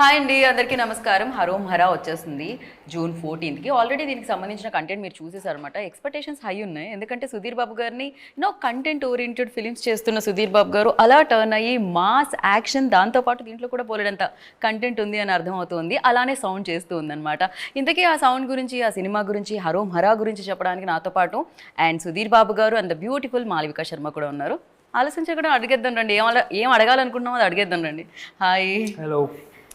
Hi అండి అందరికీ నమస్కారం. హరోం హరా వచ్చేసింది జూన్ ఫోర్టీన్త్కి. ఆల్రెడీ దీనికి సంబంధించిన కంటెంట్ మీరు చూసేసారనమాట ఎక్స్పెక్టేషన్స్ హై ఉన్నాయి. ఎందుకంటే సుధీర్ బాబు గారిని నో కంటెంట్ ఓరియంటెడ్ ఫిలిమ్స్ చేస్తున్న సుధీర్ బాబు గారు అలా టర్న్ అయ్యి మాస్ యాక్షన్ దాంతోపాటు దీంట్లో కూడా పోలేడంత కంటెంట్ ఉంది అని అర్థమవుతుంది అలానే సౌండ్ చేస్తూ ఉందన్నమాట ఇంతకీ ఆ సౌండ్ గురించి ఆ సినిమా గురించి హరోం హరా గురించి చెప్పడానికి నాతో పాటు and Sudheer Babu garu and the beautiful Malavika Sharma కూడా ఉన్నారు. ఆలోచించకుండా అడిగేద్దాం రండి. ఏం ఏం అడగాలనుకుంటున్నామో అది అడిగేద్దాం రండి. హాయ్ హలో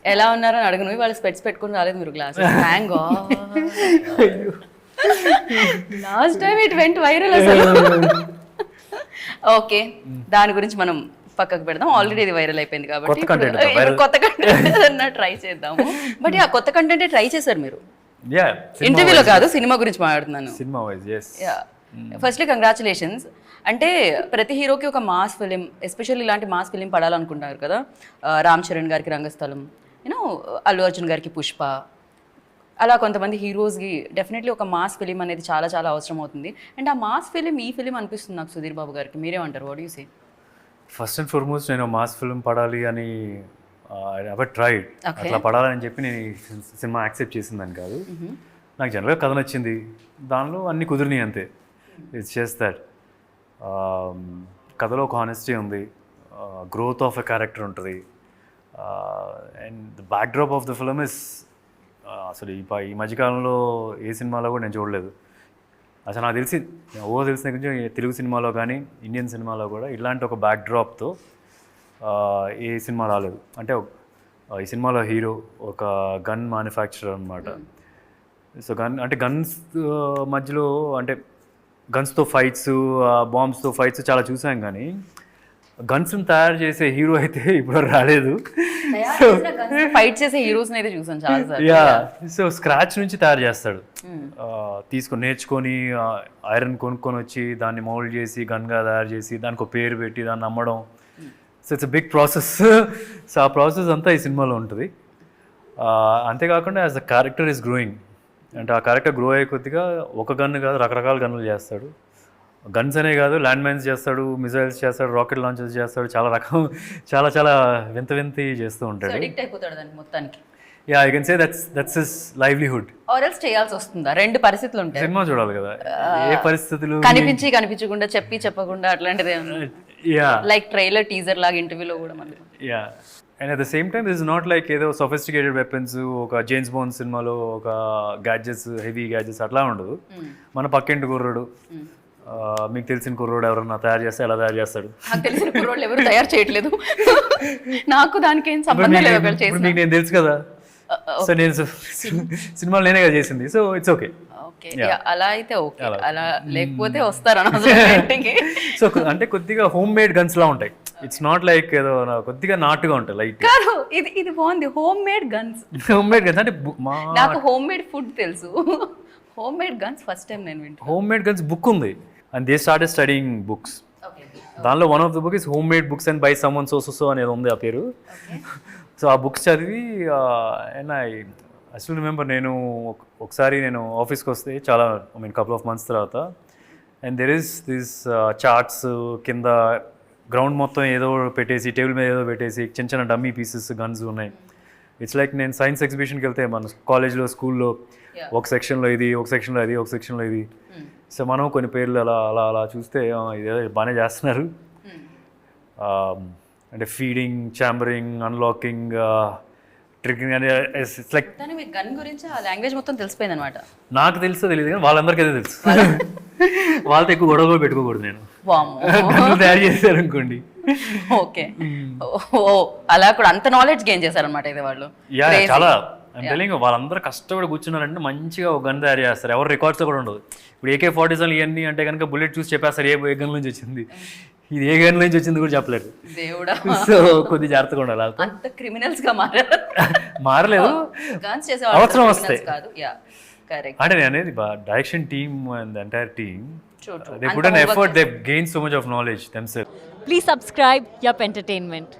ఎలా ఉన్నారో అని అడగను. వాళ్ళు స్పెట్స్ పెట్టుకుని రాలేదు మీరు glass. And last time it went viral అసలు. ఓకే దాని గురించి మనం పక్కకు పెడదాం. ఆల్రెడీ ఇది వైరల్ అయిపోయింది కాబట్టి కొత్త కంటెంట్ ట్రై చేద్దాము. బట్ ఆ కొత్త కంటెంటే ట్రై చేశారు మీరు? ఇంటర్వ్యూలో కాదు సినిమా గురించి మాట్లాడుతున్నాను. Cinema wise yes firstly congratulations అంటే ప్రతి హీరోకి ఒక మాస్ ఫిలిం ఎస్పెషల్లీ ఇలాంటి మాస్ ఫిలిం పడాలనుకుంటున్నారు కదా. ఆ, రామ్ చరణ్ గారికి రంగస్థలం యూనో అల్లు అర్జున్ గారికి పుష్ప. అలా కొంతమంది హీరోస్కి డెఫినెట్లీ ఒక మాస్ ఫిలిం అనేది చాలా చాలా అవసరం అవుతుంది. అండ్ ఆ మాస్ ఫిలిం ఈ ఫిలిం అనిపిస్తుంది నాకు సుధీర్ బాబు గారికి. మీరేమంటారు? What you say first and foremost నేను మాస్ ఫిల్మ్ పడాలి అని ఎవర్ ట్రైడ్ అట్లా పడాలని చెప్పి నేను సినిమా యాక్సెప్ట్ చేసిందని కాదు. నాకు జనరల్గా కథ నచ్చింది. దానిలో అన్ని కుదిరినాయి అంతే. ఇట్స్ జస్ట్ దట్ కథలో ఒక హానెస్టీ ఉంది. గ్రోత్ ఆఫ్ ఎ క్యారెక్టర్ ఉంటుంది. And the backdrop of the film is అసలు ఈ ఈ మధ్యకాలంలో ఏ సినిమాలో కూడా నేను చూడలేదు. అసలు నాకు తెలిసి ఓ తెలిసిన కొంచెం తెలుగు సినిమాలో కానీ ఇండియన్ సినిమాలో కూడా ఇలాంటి ఒక బ్యాక్ డ్రాప్తో uh, ఏ సినిమా రాలేదు. అంటే uh, ఈ సినిమాలో హీరో ఒక గన్ మ్యానుఫ్యాక్చరర్ అనమాట సో గన్ అంటే గన్స్ uh, మధ్యలో అంటే గన్స్తో ఫైట్స్ బాంబ్స్తో ఫైట్స్ చాలా చూసాం కానీ గన్స్ని తయారు చేసే హీరో అయితే ఇప్పుడు రాలేదు. ఫైట్ చేసే హీరోస్ అయితే చూసాను చాలా యా. సో స్క్రాచ్ నుంచి తయారు చేస్తాడు. ఆ, తీసుకొని నేర్చుకొని ఐరన్ కొనుక్కొని వచ్చి దాన్ని మౌల్డ్ చేసి గన్గా తయారు చేసి దానికి ఒక పేరు పెట్టి దాన్ని అమ్మడం so it's big process so ఆ ప్రాసెస్ అంతా ఈ సినిమాలో ఉంటుంది. అంతేకాకుండా as the character is growing అంటే ఆ క్యారెక్టర్ గ్రో అయ్యే కొద్దిగా ఒక గన్ను కాదు రకరకాల గన్నులు చేస్తాడు. గన్స్ అనే కాదు ల్యాండ్ మైన్స్ చేస్తాడు మిసైల్స్ చేస్తాడు రాకెట్ లాంచెస్ చేస్తాడు చాలా రకం చాలా చాలా వింత వింత చేస్తూ ఉంటాడు. అడిక్ట్ అయిపోతాడు దానికి మొత్తానికి. Yeah I can say that's that's his livelihood ఆరల్స్ చేయాల్సి వస్తుందా రెండు పరిస్థితులు ఉంటాయి. సినిమా చూడాలి కదా. ఏ పరిస్థితులు? కనిపించి కనిపించకుండా చెప్పి చెప్పకుండా అట్లాంటిది యా లైక్ ట్రైలర్ టీజర్ లాగా ఇంటర్వ్యూలో కూడా మనకి yeah and at the same time this not like ఏదో సొఫిస్టికేటెడ్ వెపన్స్ ఒక జేమ్స్ బాండ్ సినిమాలో ఒక గ్యాడ్జెట్స్ హెవీ గ్యాడ్జెట్స్ అట్లా ఉండదు. మన పక్కింటి కుర్రోడు. ఆ, మీకు తెలిసిన కుర్రోడు ఎవరన్నా తయారు చేస్తే ఎలా తయారు చేస్తాడు? నాకు తెలిసిన కుర్రోళ్ళు ఎవరు తయారు చేయట్లేదు. నాకు దానికి ఏం సంబంధం లేదు ఒకళ్ళు ఇప్పుడు చేసిన. మీకు నేను తెలుసు కదా? సో నేను సినిమాలో నేనే కదా చేసింది. సో ఇట్స్ ఓకే ఓకే అలా అయితే ఓకే అలా. లేకపోతే వస్తారు అనవసరం ఇంటికి సో అంటే కొద్దిగా హోమ్ మేడ్ గన్స్ లా ఉంటాయి. ఇట్స్ నాట్ లైక్ ఏదో నా- కొద్దిగా నాటుగా ఉంటాయి లైట్ కాదు ఇది ఇది బాగుంది. Home made guns home made guns అంటే బు- మా నాకు హోమ్ మేడ్ ఫుడ్ తెలుసు. Home made guns first time నేను వింటాను హోమ్ మేడ్ గన్స్ బుక్ ఉంది. And they started studying books దానిలో one of the book is home made books and by someone so so అనేది ఉంది ఆ పేరు. సో ఆ బుక్స్ చదివి అండ్ ఐ అసలు రిమెంబర్ నేను ఒక- ఒకసారి నేను ఆఫీస్కి వస్తే చాలా I mean couple of months తర్వాత and there is this charts కింద గ్రౌండ్ మొత్తం ఏదో పెట్టేసి టేబుల్ మీద ఏదో పెట్టేసి చిన్న చిన్న డమ్మీ పీసెస్ గన్స్ ఉన్నాయి. ఇట్స్ లైక్ నేను సైన్స్ ఎగ్జిబిషన్కి వెళ్తే మన కాలేజ్లో స్కూల్లో ఒక సెక్షన్లో ఇది ఒక సెక్షన్లో ఇది ఒక సెక్షన్లో ఇది. సో మనం కొన్ని పేర్లు అలా అలా అలా చూస్తే ఇదేదో బాగానే చేస్తున్నారు. ఆ, అంటే ఫీడింగ్ చాంబరింగ్ అన్లాకింగ్ ట్రికింగ్ అని ఇట్స్ లైక్ కానీ మీ గన్ గురించి ఆ లాంగ్వేజ్ మొత్తం తెలిసిపోయింది అనమాట నాకు తెలుసో తెలియదు కానీ వాళ్ళందరికీ అదే తెలుసు. వాళ్ళతో ఎక్కువ గొడవ కూడా పెట్టుకోకూడదు నేను. తయారు చేశారు అనుకోండి ఓకే ఓ అలా కూడా అంత నాలెడ్జ్ గెయిన్ చేశారనమాట ఇది వాళ్ళు. యా చాలా. టెలింగ్ వాళ్ళందరూ కష్టపడి కూర్చున్నారంటే మంచిగా ఒక గన్ తయారు చేస్తారు. ఎవరు రికార్డ్స్ కూడా ఉండదు. ఇప్పుడు ఏకే ఫార్టీ సెవెన్ ఇవన్నీ అంటే కనుక బుల్లెట్ చూసి చెప్పేస్తారు. ఏ ఏ గన్ నుంచి వచ్చింది? ఇది ఏ గన్ నుంచి వచ్చింది కూడా చెప్పలేరు. దేవుడా. సో కొద్ది జాగ్రత్తగా ఉండాలి. అంత క్రిమినల్స్గా మారారు. మారలేదు. గన్స్ చేసే అవసరం వాళ్ళు వస్తే. criminals కాదు. యా కరెక్ట్ అంటే నేను అనేది direction team and entire team. They put an effort they gain so much of knowledge themselves Please subscribe Yup Entertainment.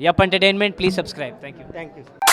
Yup Entertainment, please subscribe. Thank you. Thank you.